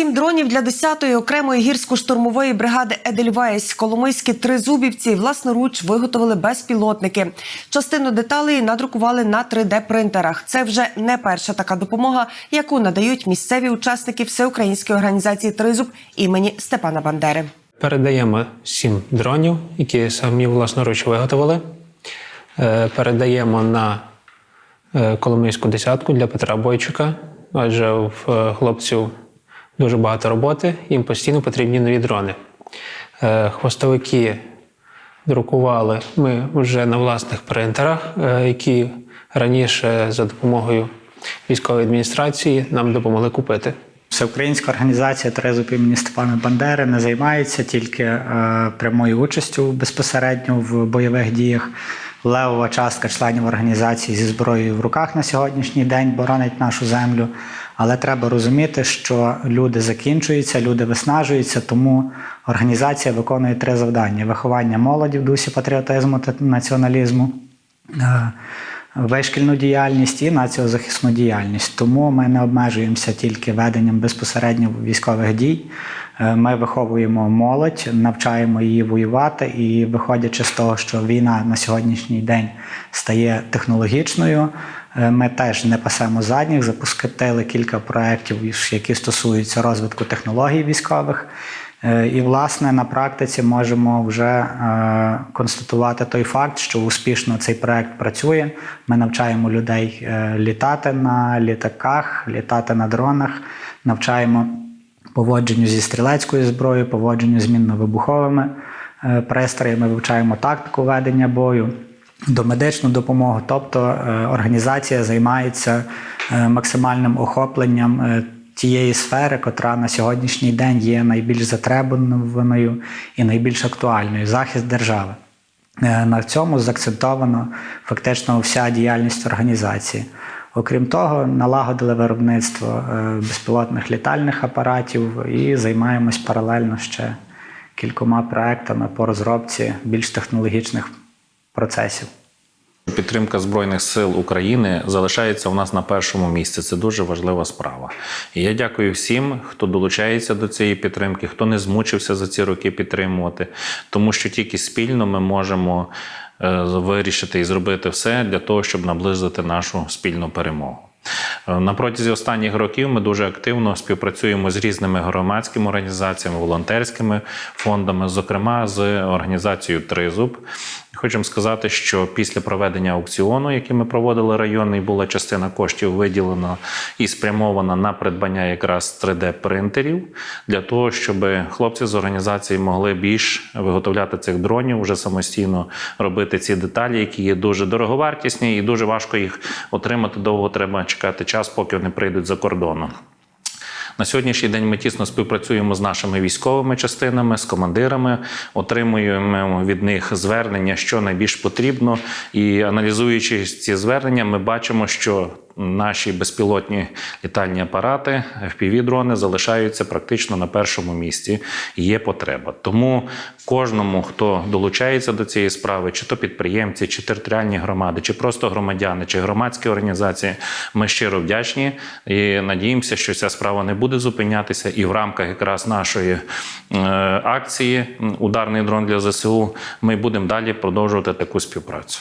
Сім дронів для 10-ї окремої гірсько-штурмової бригади Едельвейс. Коломийські тризубівці власноруч виготовили безпілотники. Частину деталей надрукували на 3D-принтерах. Це вже не перша така допомога, яку надають місцеві учасники всеукраїнської організації Тризуб імені Степана Бандери. Передаємо сім дронів, які самі власноруч виготовили. Е, Передаємо на е, Коломийську десятку для Петра Бойчука, адже в е, хлопців дуже багато роботи, їм постійно потрібні нові дрони. Е, Хвостовики друкували ми вже на власних принтерах, е, які раніше за допомогою військової адміністрації нам допомогли купити. Всеукраїнська організація Трезуб імені Степана Бандери не займається тільки е, прямою участю безпосередньо в бойових діях. Левова частка членів організації зі зброєю в руках на сьогоднішній день боронить нашу землю. Але треба розуміти, що люди закінчуються, люди виснажуються, тому організація виконує три завдання: виховання молоді в дусі патріотизму та націоналізму. Вишкільну діяльність і націозахисну діяльність. Тому ми не обмежуємося тільки веденням безпосередньо військових дій. Е, Ми виховуємо молодь, навчаємо її воювати, і виходячи з того, що війна на сьогоднішній день стає технологічною. е, Ми теж не пасемо задніх, запустили кілька проєктів, які стосуються розвитку технологій військових. Е, І, власне, на практиці можемо вже е, констатувати той факт, що успішно цей проект працює. Ми навчаємо людей е, літати на літаках, літати на дронах, навчаємо поводженню зі стрілецькою зброєю, поводженню з мінно-вибуховими пристроями, вивчаємо тактику ведення бою. Домедичну допомогу, тобто організація займається максимальним охопленням тієї сфери, котра на сьогоднішній день є найбільш затребуваною і найбільш актуальною захист держави. Е, На цьому заакцентовано фактично вся діяльність організації. Окрім того, налагодили виробництво е, безпілотних літальних апаратів і займаємось паралельно ще кількома проектами по розробці більш технологічних процесів. Підтримка Збройних сил України залишається у нас на першому місці. Це дуже важлива справа. І я дякую всім, хто долучається до цієї підтримки, хто не змучився за ці роки підтримувати, тому що тільки спільно ми можемо е, вирішити і зробити все для того, щоб наблизити нашу спільну перемогу. Е, На протязі останніх років ми дуже активно співпрацюємо з різними громадськими організаціями, волонтерськими фондами, зокрема з організацією Тризуб. Хочемо сказати, що після проведення аукціону, який ми проводили районний, була частина коштів виділена і спрямована на придбання якраз 3D-принтерів для того, щоб хлопці з організації могли більш виготовляти цих дронів, вже самостійно робити ці деталі, які є дуже дороговартісні і дуже важко їх отримати. Довго треба чекати час, поки вони прийдуть за кордону. На сьогоднішній день ми тісно співпрацюємо з нашими військовими частинами, з командирами, отримуємо від них звернення, що найбільш потрібно. І аналізуючи ці звернення, ми бачимо, що наші безпілотні літальні апарати, FPV-дрони залишаються практично на першому місці. Є потреба. Тому кожному, хто долучається до цієї справи, чи то підприємці, чи територіальні громади, чи просто громадяни, чи громадські організації, ми щиро вдячні і надіємося, що ця справа не буде зупинятися. І в рамках якраз нашої е, акції Ударний дрон для ЗСУ ми будемо далі продовжувати таку співпрацю.